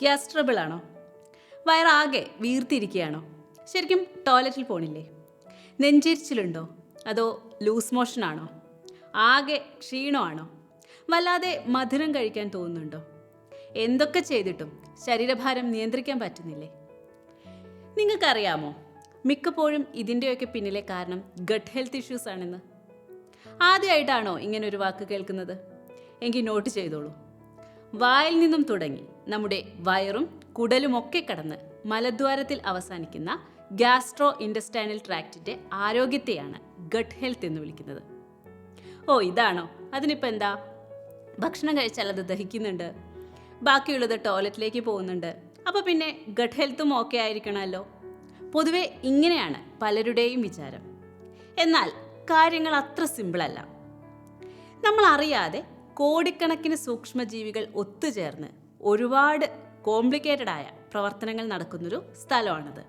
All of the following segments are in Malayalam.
ഗ്യാസ് ട്രബിൾ ആണോ വയറാകെ വീർത്തിരിക്കുകയാണോ? ശരിക്കും ടോയ്ലറ്റിൽ പോണില്ലേ? നെഞ്ചിരിച്ചിലുണ്ടോ? അതോ ലൂസ് മോഷനാണോ? ആകെ ക്ഷീണമാണോ? വല്ലാതെ മധുരം കഴിക്കാൻ തോന്നുന്നുണ്ടോ? എന്തൊക്കെ ചെയ്തിട്ടും ശരീരഭാരം നിയന്ത്രിക്കാൻ പറ്റുന്നില്ലേ? നിങ്ങൾക്കറിയാമോ മിക്കപ്പോഴും ഇതിന്റെയൊക്കെ പിന്നിലെ കാരണം ഗട്ട് ഹെൽത്ത് ഇഷ്യൂസ് ആണെന്ന്? ആദ്യമായിട്ടാണോ ഇങ്ങനെ ഒരു വാക്ക് കേൾക്കുന്നത്? എങ്കിൽ നോട്ട് ചെയ്തോളൂ. വായിൽ നിന്നും തുടങ്ങി നമ്മുടെ വയറും കുടലുമൊക്കെ കടന്ന് മലദ്വാരത്തിൽ അവസാനിക്കുന്ന ഗ്യാസ്ട്രോ ഇൻഡസ്റ്റൈനൽ ട്രാക്റ്റിന്റെ ആരോഗ്യത്തെയാണ് ഗട്ട് ഹെൽത്ത് എന്ന് വിളിക്കുന്നത്. ഓ ഇതാണോ? അതിനിപ്പോൾ എന്താ? ഭക്ഷണം കഴിച്ചാൽ അത് ദഹിക്കുന്നുണ്ട്. ബാക്കിയുള്ളത് ടോയ്ലറ്റിലേക്ക് പോകുന്നുണ്ട്. അപ്പോൾ പിന്നെ ഗട്ട് ഹെൽത്തും ഓക്കെ ആയിരിക്കണമല്ലോ. പൊതുവെ ഇങ്ങനെയാണ് പലരുടെയും വിചാരം. എന്നാൽ കാര്യങ്ങൾ അത്ര സിമ്പിളല്ല നമ്മൾ അറിയാതെ കോടിക്കണക്കിന് സൂക്ഷ്മജീവികൾ ഒത്തുചേർന്ന് ഒരുപാട് കോംപ്ലിക്കേറ്റഡ് ആയ പ്രവർത്തനങ്ങൾ നടക്കുന്നൊരു സ്ഥലമാണിത്.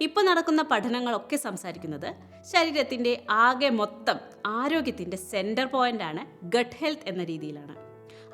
ഇപ്പോൾ നടക്കുന്ന പഠനങ്ങളൊക്കെ സംസാരിക്കുന്നത് ശരീരത്തിന്റെ ആകെ മൊത്തം ആരോഗ്യത്തിന്റെ സെന്റർ പോയിന്റാണ് ഗട്ട് ഹെൽത്ത് എന്ന രീതിയിലാണ്.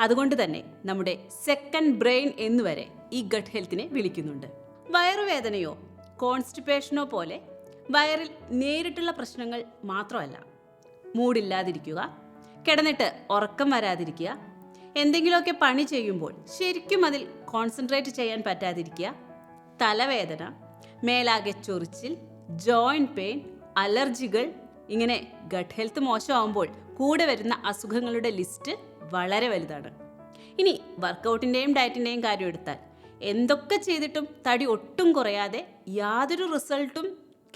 അതുകൊണ്ട് തന്നെ നമ്മുടെ സെക്കൻഡ് ബ്രെയിൻ എന്നുവരെ ഈ ഗട്ട് ഹെൽത്തിനെ വിളിക്കുന്നുണ്ട്. വയറുവേദനയോ കോൺസ്റ്റിപ്പേഷനോ പോലെ വയറിൽ നേരിട്ടുള്ള പ്രശ്നങ്ങൾ മാത്രമല്ല. മൂടില്ലാതിരിക്കുക കിടന്നിട്ട് ഉറക്കം വരാതിരിക്കുക. എന്തെങ്കിലുമൊക്കെ പണി ചെയ്യുമ്പോൾ ശരിക്കും അതിൽ കോൺസെൻട്രേറ്റ് ചെയ്യാൻ പറ്റാതിരിക്കുക. തലവേദന മേലാകെ ചൊറിച്ചിൽ ജോയിന്റ് പെയിൻ അലർജികൾ ഇങ്ങനെ ഗട്ട് ഹെൽത്ത് മോശമാകുമ്പോൾ കൂടെ വരുന്ന അസുഖങ്ങളുടെ ലിസ്റ്റ് വളരെ വലുതാണ്. ഇനി വർക്കൗട്ടിന്റെയും ഡയറ്റിന്റെയും കാര്യം എടുത്താൽ എന്തൊക്കെ ചെയ്തിട്ടും തടി ഒട്ടും കുറയാതെ യാതൊരു റിസൾട്ടും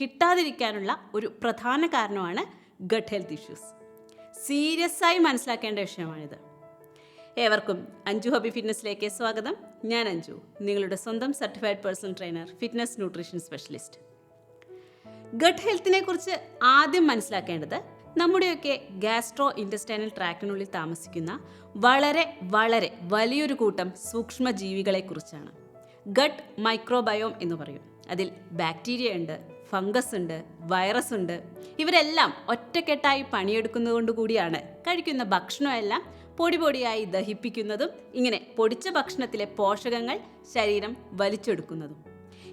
കിട്ടാതിരിക്കാനുള്ള ഒരു പ്രധാന കാരണമാണ് ഗട്ട് ഹെൽത്ത് ഇഷ്യൂസ് സീരിയസ് ആയി മനസ്സിലാക്കേണ്ട വിഷയമാണിത്. ഏവർക്കും അഞ്ജു ഹബി ഫിറ്റ്നസ്സിലേക്ക് സ്വാഗതം. ഞാൻ അഞ്ജു നിങ്ങളുടെ സ്വന്തം certified personal trainer fitness nutrition specialist gut ഹെൽത്തിനെ കുറിച്ച് ആദ്യം മനസ്സിലാക്കേണ്ടത് നമ്മുടെയൊക്കെ ഗ്യാസ്ട്രോ ഇന്റസ്റ്റൈനൽ ട്രാക്കിനുള്ളിൽ താമസിക്കുന്ന വളരെ വളരെ വലിയൊരു കൂട്ടം സൂക്ഷ്മജീവികളെക്കുറിച്ചാണ്. ഗട്ട് മൈക്രോബയോം എന്ന് പറയും. അതിൽ ബാക്ടീരിയ ഉണ്ട് ഫംഗസ് ഉണ്ട് വൈറസ് ഉണ്ട്. ഇവരെല്ലാം ഒറ്റക്കെട്ടായി പണിയെടുക്കുന്നതുകൊണ്ട് കൂടിയാണ് കഴിക്കുന്ന ഭക്ഷണമെല്ലാം പൊടി പൊടിയായി ദഹിപ്പിക്കുന്നതും ഇങ്ങനെ പൊടിച്ച ഭക്ഷണത്തിലെ പോഷകങ്ങൾ ശരീരം വലിച്ചെടുക്കുന്നതും.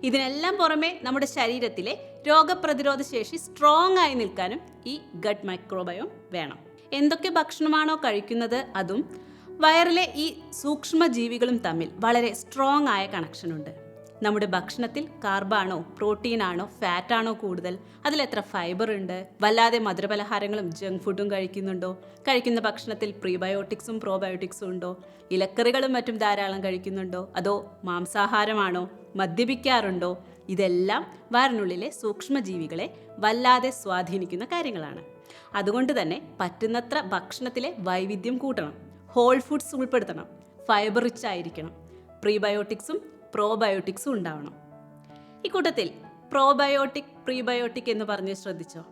ഇതിനെല്ലാം പുറമെ നമ്മുടെ ശരീരത്തിലെ രോഗപ്രതിരോധ ശേഷി സ്ട്രോങ് ആയി നിൽക്കാനും ഈ ഗട്ട് മൈക്രോബയോം വേണം. എന്തൊക്കെ ഭക്ഷണമാണോ കഴിക്കുന്നത് അതും വയറിലെ ഈ സൂക്ഷ്മ ജീവികളും തമ്മിൽ വളരെ സ്ട്രോങ് ആയ കണക്ഷൻ ഉണ്ട്. നമ്മുടെ ഭക്ഷണത്തിൽ കാർബാണോ പ്രോട്ടീനാണോ ഫാറ്റാണോ കൂടുതൽ? അതിലെത്ര ഫൈബർ ഉണ്ട്? വല്ലാതെ മധുരപലഹാരങ്ങളും ജങ്ക് ഫുഡും കഴിക്കുന്നുണ്ടോ? കഴിക്കുന്ന ഭക്ഷണത്തിൽ പ്രീബയോട്ടിക്സും പ്രോബയോട്ടിക്സും ഉണ്ടോ? ഇലക്കറികളും മറ്റും ധാരാളം കഴിക്കുന്നുണ്ടോ? അതോ മാംസാഹാരമാണോ മദ്യപിക്കാറുണ്ടോ? ഇതെല്ലാം വയറിനുള്ളിലെ സൂക്ഷ്മജീവികളെ വല്ലാതെ സ്വാധീനിക്കുന്ന കാര്യങ്ങളാണ്. അതുകൊണ്ട് തന്നെ പറ്റുന്നത്ര ഭക്ഷണത്തിലെ വൈവിധ്യം കൂട്ടണം. ഹോൾ ഫുഡ്സ് ഉൾപ്പെടുത്തണം. ഫൈബർ റിച്ച് ആയിരിക്കണം. പ്രീബയോട്ടിക്സും പ്രോബയോട്ടിക്സും ഉണ്ടാവണം. ഇക്കൂട്ടത്തിൽ പ്രോബയോട്ടിക് പ്രീബയോട്ടിക് എന്ന് പറഞ്ഞ് ശ്രദ്ധിച്ചോ?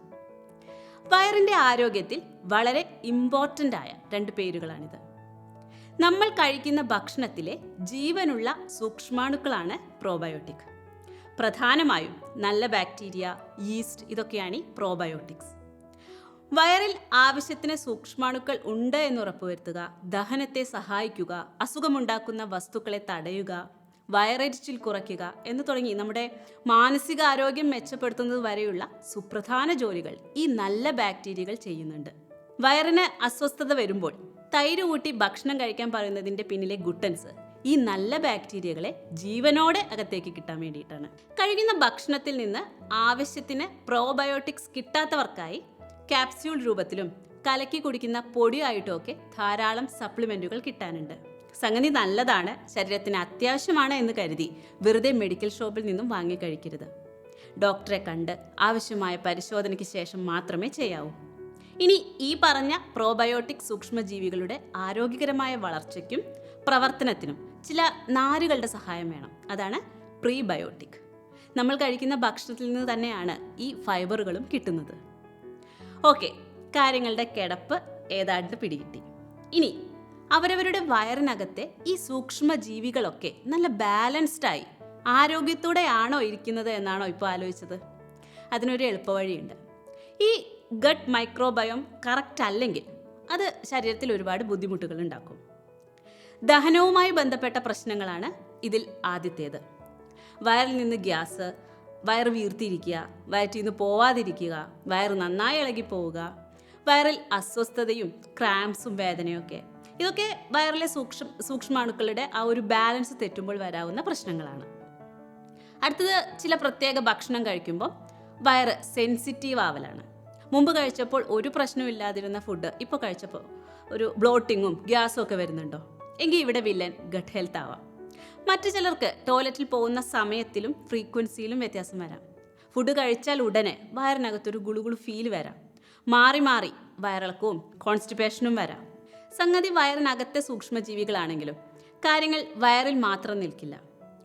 വയറിന്റെ ആരോഗ്യത്തിൽ വളരെ ഇമ്പോർട്ടന്റ് ആയ രണ്ട് പേരുകളാണിത്. നമ്മൾ കഴിക്കുന്ന ഭക്ഷണത്തിലെ ജീവനുള്ള സൂക്ഷ്മാണുക്കളാണ് പ്രോബയോട്ടിക്. പ്രധാനമായും നല്ല ബാക്ടീരിയ ഈസ്റ്റ് ഇതൊക്കെയാണ് ഈ പ്രോബയോട്ടിക്സ്. വയറിൽ ആവശ്യത്തിന് സൂക്ഷ്മാണുക്കൾ ഉണ്ട് എന്ന് ഉറപ്പുവരുത്തുക ദഹനത്തെ സഹായിക്കുക അസുഖമുണ്ടാക്കുന്ന വസ്തുക്കളെ തടയുക വയറരിച്ചിൽ കുറയ്ക്കുക എന്ന് തുടങ്ങി. നമ്മുടെ മാനസികാരോഗ്യം മെച്ചപ്പെടുത്തുന്നത് വരെയുള്ള സുപ്രധാന ജോലികൾ ഈ നല്ല ബാക്ടീരിയകൾ ചെയ്യുന്നുണ്ട്. വയറിന് അസ്വസ്ഥത വരുമ്പോൾ തൈര് കൂട്ടി ഭക്ഷണം കഴിക്കാൻ പറയുന്നതിന്റെ പിന്നിലെ ഗുട്ടൻസ് ഈ നല്ല ബാക്ടീരിയകളെ ജീവനോടെ അകത്തേക്ക് കിട്ടാൻ വേണ്ടിയിട്ടാണ്. കഴിക്കുന്ന ഭക്ഷണത്തിൽ നിന്ന് ആവശ്യത്തിന് പ്രോബയോട്ടിക്സ് കിട്ടാത്തവർക്കായി ക്യാപ്സ്യൂൾ രൂപത്തിലും കലക്കി കുടിക്കുന്ന പൊടിയായിട്ടുമൊക്കെ ധാരാളം സപ്ലിമെന്റുകൾ കിട്ടാനുണ്ട്. സംഗതി നല്ലതാണ്. ശരീരത്തിന് അത്യാവശ്യമാണ് എന്ന് കരുതി വെറുതെ മെഡിക്കൽ ഷോപ്പിൽ നിന്നും വാങ്ങിക്കഴിക്കരുത് ഡോക്ടറെ കണ്ട് ആവശ്യമായ പരിശോധനയ്ക്ക് ശേഷം മാത്രമേ ചെയ്യാവൂ. ഇനി ഈ പറഞ്ഞ പ്രോബയോട്ടിക് സൂക്ഷ്മജീവികളുടെ ആരോഗ്യകരമായ വളർച്ചയ്ക്കും പ്രവർത്തനത്തിനും ചില നാരുകളുടെ സഹായം വേണം. അതാണ് പ്രീബയോട്ടിക് നമ്മൾ കഴിക്കുന്ന ഭക്ഷണത്തിൽ നിന്ന് തന്നെയാണ് ഈ ഫൈബറുകളും കിട്ടുന്നത്. ഓക്കെ കാര്യങ്ങളുടെ കിടപ്പ് ഏതാണ്ട് പിടികിട്ടി. ഇനി അവരവരുടെ വയറിനകത്തെ ഈ സൂക്ഷ്മ ജീവികളൊക്കെ നല്ല ബാലൻസ്ഡായി ആരോഗ്യത്തോടെയാണോ ഇരിക്കുന്നത് എന്നാണോ ഇപ്പോൾ ആലോചിച്ചത്? അതിനൊരു എളുപ്പവഴിയുണ്ട്. ഈ ഗട്ട് മൈക്രോബയോം കറക്റ്റ് അല്ലെങ്കിൽ അത് ശരീരത്തിൽ ഒരുപാട് ബുദ്ധിമുട്ടുകൾ ഉണ്ടാക്കും. ദഹനവുമായി ബന്ധപ്പെട്ട പ്രശ്നങ്ങളാണ് ഇതിൽ ആദ്യത്തേത്. വയറിൽ നിന്ന് ഗ്യാസ് വയറ് വീർത്തിരിക്കുക വയറ്റിൽ നിന്ന് പോവാതിരിക്കുക വയറ് നന്നായി ഇളകി പോവുക വയറിൽ അസ്വസ്ഥതയും ക്രാംസും വേദനയൊക്കെ ഇതൊക്കെ വയറിലെ സൂക്ഷ്മ സൂക്ഷ്മാണുക്കളുടെ ആ ഒരു ബാലൻസ് തെറ്റുമ്പോൾ വരാവുന്ന പ്രശ്നങ്ങളാണ്. അടുത്തത് ചില പ്രത്യേക ഭക്ഷണം കഴിക്കുമ്പോൾ വയറ് സെൻസിറ്റീവ് ആവലാണ്. മുമ്പ് കഴിച്ചപ്പോൾ ഒരു പ്രശ്നവും ഇല്ലാതിരുന്ന ഫുഡ് ഇപ്പോൾ കഴിച്ചപ്പോൾ ഒരു ബ്ലോട്ടിങ്ങും ഗ്യാസും ഒക്കെ വരുന്നുണ്ടോ? എങ്കിൽ ഇവിടെ വില്ലൻ ഗട്ട് ഹെൽത്ത് ആവാം. മറ്റു ചിലർക്ക് ടോയ്ലറ്റിൽ പോകുന്ന സമയത്തിലും ഫ്രീക്വൻസിയിലും വ്യത്യാസം വരാം. ഫുഡ് കഴിച്ചാൽ ഉടനെ വയറിനകത്തൊരു ഗുളുഗുളു ഫീൽ വരാം. മാറി മാറി വയറിളക്കവും കോൺസ്റ്റിപ്പേഷനും വരാം. സംഗതി വയറിനകത്തെ സൂക്ഷ്മജീവികളാണെങ്കിലും കാര്യങ്ങൾ വയറിൽ മാത്രം നിൽക്കില്ല.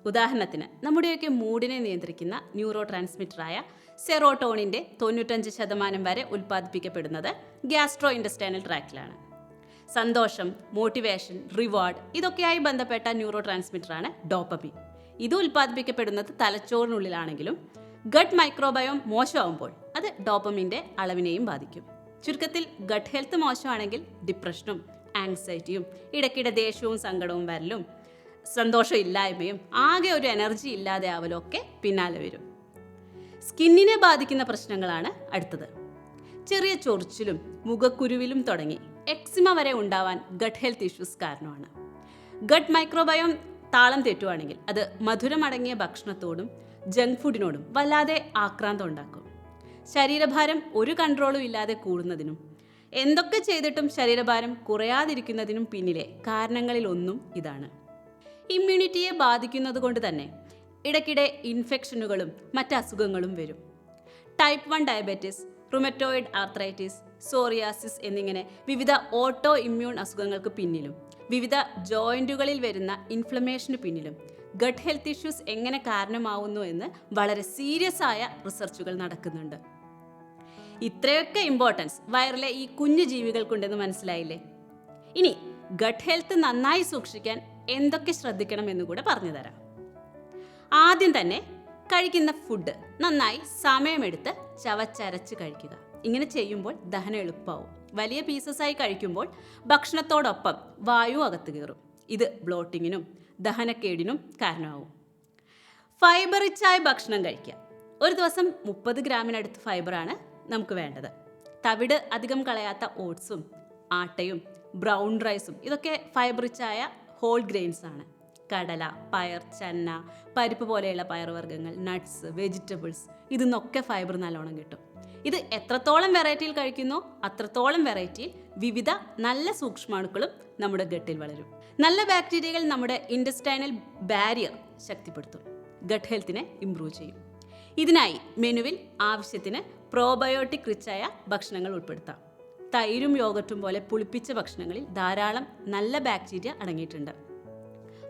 ഉദാഹരണത്തിന് നമ്മുടെയൊക്കെ മൂഡിനെ നിയന്ത്രിക്കുന്ന ന്യൂറോ ട്രാൻസ്മിറ്ററായ സെറോട്ടോണിന്റെ തൊണ്ണൂറ്റഞ്ച് ശതമാനം വരെ ഉൽപ്പാദിപ്പിക്കപ്പെടുന്നത് ഗ്യാസ്ട്രോ ഇൻഡസ്റ്റൈനൽ ട്രാക്കിലാണ് സന്തോഷം മോട്ടിവേഷൻ റിവാർഡ് ഇതൊക്കെയായി ബന്ധപ്പെട്ട ന്യൂറോ ട്രാൻസ്മിറ്ററാണ് ഡോപ്പമിൻ. ഇത് ഉൽപ്പാദിപ്പിക്കപ്പെടുന്നത് തലച്ചോറിനുള്ളിലാണെങ്കിലും ഗട്ട് മൈക്രോബയോം മോശമാകുമ്പോൾ അത് ഡോപ്പമിന്റെ അളവിനെയും ബാധിക്കും. ചുരുക്കത്തിൽ ഗട്ട് ഹെൽത്ത് മോശമാണെങ്കിൽ ഡിപ്രഷനും ആങ്സൈറ്റിയും ഇടയ്ക്കിടെ ദേഷ്യവും സങ്കടവും വരലും സന്തോഷമില്ലായ്മയും ആകെ ഒരു എനർജി ഇല്ലാതെ ആവലൊക്കെ പിന്നാലെ വരും. സ്കിന്നിനെ ബാധിക്കുന്ന പ്രശ്നങ്ങളാണ് അടുത്തത്. ചെറിയ ചൊറിച്ചിലും മുഖക്കുരുവിലും തുടങ്ങി എക്സിമ വരെ ഉണ്ടാവാൻ ഗട്ട് ഹെൽത്ത് ഇഷ്യൂസ് കാരണമാണ്. ഗട്ട് മൈക്രോബയോം താളം തെറ്റുവാണെങ്കിൽ അത് മധുരമടങ്ങിയ ഭക്ഷണത്തോടും ജങ്ക് ഫുഡിനോടും വല്ലാതെ ആക്രാന്തം ഉണ്ടാക്കും. ശരീരഭാരം ഒരു കൺട്രോളും ഇല്ലാതെ കൂടുന്നതിനും എന്തൊക്കെ ചെയ്തിട്ടും ശരീരഭാരം കുറയാതിരിക്കുന്നതിനും പിന്നിലെ കാരണങ്ങളിലൊന്നും ഇതാണ്. ഇമ്മ്യൂണിറ്റിയെ ബാധിക്കുന്നത് കൊണ്ട് തന്നെ ഇടയ്ക്കിടെ ഇൻഫെക്ഷനുകളും മറ്റ് അസുഖങ്ങളും വരും. Type one diabetes rheumatoid arthritis psoriasis എന്നിങ്ങനെ വിവിധ ഓട്ടോ ഇമ്മ്യൂൺ അസുഖങ്ങൾക്ക് പിന്നിലും വിവിധ ജോയിന്റുകളിൽ വരുന്ന ഇൻഫ്ലമേഷന് പിന്നിലും ഗട്ട് ഹെൽത്ത് ഇഷ്യൂസ് എങ്ങനെ കാരണമാവുന്നു എന്ന് വളരെ സീരിയസ് ആയ റിസർച്ചുകൾ നടക്കുന്നുണ്ട്. ഇത്രയൊക്കെ ഇമ്പോർട്ടൻസ് വയറിലെ ഈ കുഞ്ഞു ജീവികൾക്കുണ്ടെന്ന് മനസ്സിലായില്ലേ? ഇനി ഗട്ട് ഹെൽത്ത് നന്നായി സൂക്ഷിക്കാൻ എന്തൊക്കെ ശ്രദ്ധിക്കണം എന്ന് കൂടെ പറഞ്ഞു തരാം. ആദ്യം തന്നെ കഴിക്കുന്ന ഫുഡ് നന്നായി സമയമെടുത്ത് ചവച്ചരച്ച് കഴിക്കുക. ഇങ്ങനെ ചെയ്യുമ്പോൾ ദഹനം എളുപ്പമാവും. വലിയ പീസസായി കഴിക്കുമ്പോൾ ഭക്ഷണത്തോടൊപ്പം വായു അകത്ത് കയറും. ഇത് ബ്ലോട്ടിങ്ങിനും ദഹനക്കേടിനും കാരണമാവും. ഫൈബർ റിച്ചായ ഭക്ഷണം കഴിക്കുക. ഒരു ദിവസം മുപ്പത് ഗ്രാമിനടുത്ത് ഫൈബറാണ് നമുക്ക് വേണ്ടത്. തവിട് അധികം കളയാത്ത ഓട്സും ആട്ടയും ബ്രൗൺ റൈസും ഇതൊക്കെ ഫൈബർ റിച്ചായ ഹോൾ ഗ്രെയിൻസ് ആണ്. കടല പയർ ചന്ന പരിപ്പ് പോലെയുള്ള പയർവർഗങ്ങൾ നട്ട്സ് വെജിറ്റബിൾസ് ഇതിന്നൊക്കെ ഫൈബർ നല്ലോണം കിട്ടും. ഇത് എത്രത്തോളം വെറൈറ്റിയിൽ കഴിക്കുന്നു അത്രത്തോളം വെറൈറ്റിയിൽ വിവിധ നല്ല സൂക്ഷ്മാണുക്കളും നമ്മുടെ ഗട്ടിൽ വളരും. നല്ല ബാക്ടീരിയകൾ നമ്മുടെ ഇൻഡസ്റ്റൈനൽ ബാരിയർ ശക്തിപ്പെടുത്തും. ഗട്ട് ഹെൽത്തിനെ ഇംപ്രൂവ് ചെയ്യും. ഇതിനായി മെനുവിൽ ആവശ്യത്തിന് പ്രോബയോട്ടിക് റിച്ചായ ഭക്ഷണങ്ങൾ ഉൾപ്പെടുത്താം. തൈരും യോഗട്ടും പോലെ പുളിപ്പിച്ച ഭക്ഷണങ്ങളിൽ ധാരാളം നല്ല ബാക്ടീരിയ അടങ്ങിയിട്ടുണ്ട്.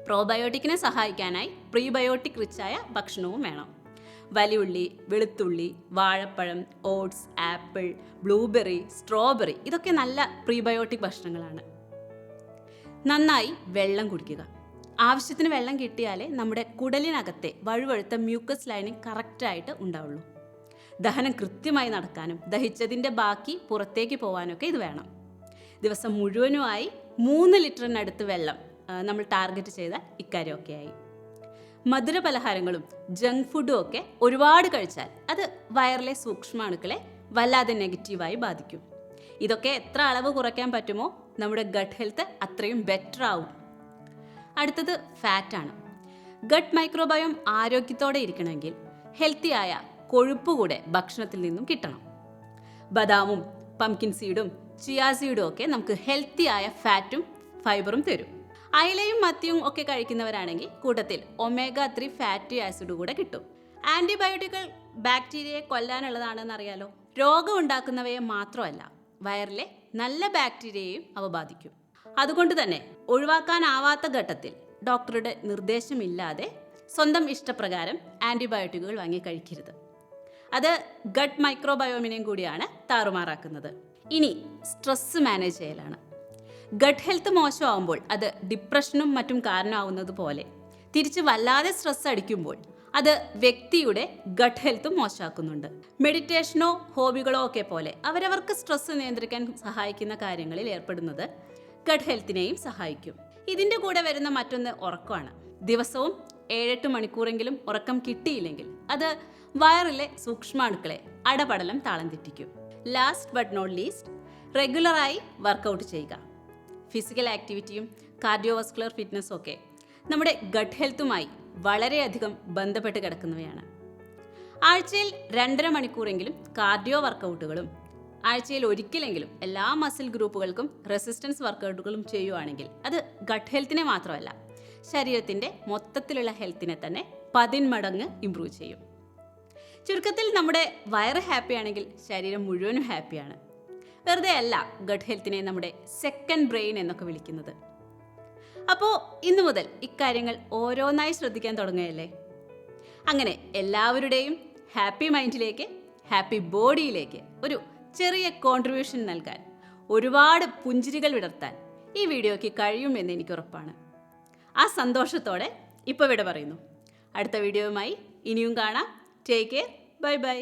പ്രോബയോട്ടിക്കിനെ സഹായിക്കാനായി പ്രീബയോട്ടിക് റിച്ചായ ഭക്ഷണവും വേണം. വലിയുള്ളി വെളുത്തുള്ളി വാഴപ്പഴം ഓട്സ് ആപ്പിൾ ബ്ലൂബെറി സ്ട്രോബെറി ഇതൊക്കെ നല്ല പ്രീബയോട്ടിക് ഭക്ഷണങ്ങളാണ്. നന്നായി വെള്ളം കുടിക്കുക. ആവശ്യത്തിന് വെള്ളം കിട്ടിയാലേ നമ്മുടെ കുടലിനകത്തെ വഴുവഴുത്ത മ്യൂക്കസ് ലൈനിങ് കറക്റ്റായിട്ട് ഉണ്ടാവുള്ളൂ. ദഹനം കൃത്യമായി നടക്കാനും ദഹിച്ചതിന്റെ ബാക്കി പുറത്തേക്ക് പോകാനൊക്കെ ഇത് വേണം. ദിവസം മുഴുവനുമായി മൂന്ന് ലിറ്ററിനടുത്ത് വെള്ളം നമ്മൾ ടാർഗറ്റ് ചെയ്ത ഇക്കാര്യമൊക്കെ ആയി. മധുര പലഹാരങ്ങളും ജങ്ക് ഫുഡും ഒക്കെ ഒരുപാട് കഴിച്ചാൽ അത് വയറിലെ സൂക്ഷ്മാണുക്കളെ വല്ലാതെ നെഗറ്റീവായി ബാധിക്കും. ഇതൊക്കെ എത്ര അളവ് കുറയ്ക്കാൻ പറ്റുമോ? നമ്മുടെ ഗട്ട് ഹെൽത്ത് അത്രയും ബെറ്റർ ആവും. അടുത്തത് ഫാറ്റാണ് ഗട്ട് മൈക്രോബയോം ആരോഗ്യത്തോടെ ഇരിക്കണമെങ്കിൽ ഹെൽത്തിയായ കൊഴുപ്പ് കൂടെ ഭക്ഷണത്തിൽ നിന്നും കിട്ടണം. ബദാമും പംകിൻ സീഡും ചിയാ സീഡും ഒക്കെ നമുക്ക് ഹെൽത്തിയായ ഫാറ്റും ഫൈബറും തരും. അയലയും മത്തിയും ഒക്കെ കഴിക്കുന്നവരാണെങ്കിൽ കൂട്ടത്തിൽ ഒമേഗ ത്രീ ഫാറ്റി ആസിഡ് കൂടെ കിട്ടും. ആന്റിബയോട്ടിക്കുകൾ ബാക്ടീരിയയെ കൊല്ലാനുള്ളതാണെന്ന് അറിയാലോ? രോഗം ഉണ്ടാക്കുന്നവയെ മാത്രമല്ല വയറിലെ നല്ല ബാക്ടീരിയയെയും അവ ബാധിക്കും. അതുകൊണ്ട് തന്നെ ഒഴിവാക്കാനാവാത്ത ഘട്ടത്തിൽ ഡോക്ടറുടെ നിർദ്ദേശമില്ലാതെ സ്വന്തം ഇഷ്ടപ്രകാരം ആന്റിബയോട്ടിക്കുകൾ വാങ്ങി കഴിക്കരുത്. അത് ഗട്ട് മൈക്രോബയോമിനെയും കൂടിയാണ് താറുമാറാക്കുന്നത്. ഇനി സ്ട്രെസ് മാനേജ് ചെയ്യലാണ്. ഗട്ട് ഹെൽത്ത് മോശമാവുമ്പോൾ അത് ഡിപ്രഷനും മറ്റും കാരണമാവുന്നത് പോലെ തിരിച്ച് വല്ലാതെ സ്ട്രെസ് അടിക്കുമ്പോൾ അത് വ്യക്തിയുടെ ഗട്ട് ഹെൽത്ത് മോശമാക്കുന്നുണ്ട്. മെഡിറ്റേഷനോ ഹോബികളോ ഒക്കെ പോലെ അവരവർക്ക് സ്ട്രെസ് നിയന്ത്രിക്കാൻ സഹായിക്കുന്ന കാര്യങ്ങളിൽ ഏർപ്പെടുന്നത് ഗട്ട് ഹെൽത്തിനെയും സഹായിക്കും. ഇതിന്റെ കൂടെ വരുന്ന മറ്റൊന്ന് ഉറക്കമാണ്. ദിവസവും ഏഴെട്ട് മണിക്കൂറെങ്കിലും ഉറക്കം കിട്ടിയില്ലെങ്കിൽ അത് വയറിലെ സൂക്ഷ്മാണുക്കളെ അടപടലം താളം തെറ്റിക്കും ലാസ്റ്റ് ബട്ട് നോട്ട് ലീസ്റ്റ് റെഗുലറായി വർക്കൗട്ട് ചെയ്യുക. ഫിസിക്കൽ ആക്ടിവിറ്റിയും കാർഡിയോവസ്കുലർ ഫിറ്റ്നസ്സും ഒക്കെ നമ്മുടെ ഗട്ട് ഹെൽത്തുമായി വളരെയധികം ബന്ധപ്പെട്ട് കിടക്കുന്നവയാണ്. ആഴ്ചയിൽ രണ്ടര മണിക്കൂറെങ്കിലും കാർഡിയോ വർക്കൗട്ടുകളും ആഴ്ചയിൽ ഒരിക്കലെങ്കിലും എല്ലാ മസിൽ ഗ്രൂപ്പുകൾക്കും റെസിസ്റ്റൻസ് വർക്കൗട്ടുകളും ചെയ്യുവാണെങ്കിൽ അത് ഗട്ട് ഹെൽത്തിനെ മാത്രമല്ല ശരീരത്തിന്റെ മൊത്തത്തിലുള്ള ഹെൽത്തിനെ തന്നെ പതിന്മടങ്ങ് ഇമ്പ്രൂവ് ചെയ്യും. ചുരുക്കത്തിൽ നമ്മുടെ വയറ് ഹാപ്പിയാണെങ്കിൽ ശരീരം മുഴുവനും ഹാപ്പിയാണ് വെറുതെ അല്ല ഗട്ട് ഹെൽത്തിനെ നമ്മുടെ സെക്കൻഡ് ബ്രെയിൻ എന്നൊക്കെ വിളിക്കുന്നത്. അപ്പോൾ ഇന്നു മുതൽ ഇക്കാര്യങ്ങൾ ഓരോന്നായി ശ്രദ്ധിക്കാൻ തുടങ്ങുകയല്ലേ? അങ്ങനെ എല്ലാവരുടെയും ഹാപ്പി മൈൻഡിലേക്ക് ഹാപ്പി ബോഡിയിലേക്ക് ഒരു ചെറിയ കോൺട്രിബ്യൂഷൻ നൽകാൻ ഒരുപാട് പുഞ്ചിരികൾ വിടർത്താൻ ഈ വീഡിയോയ്ക്ക് കഴിയുമെന്ന് എനിക്ക് ഉറപ്പാണ്. ആ സന്തോഷത്തോടെ ഇപ്പോൾ വിട പറയുന്നു. അടുത്ത വീഡിയോയുമായി ഇനിയും കാണാം. Take care bye bye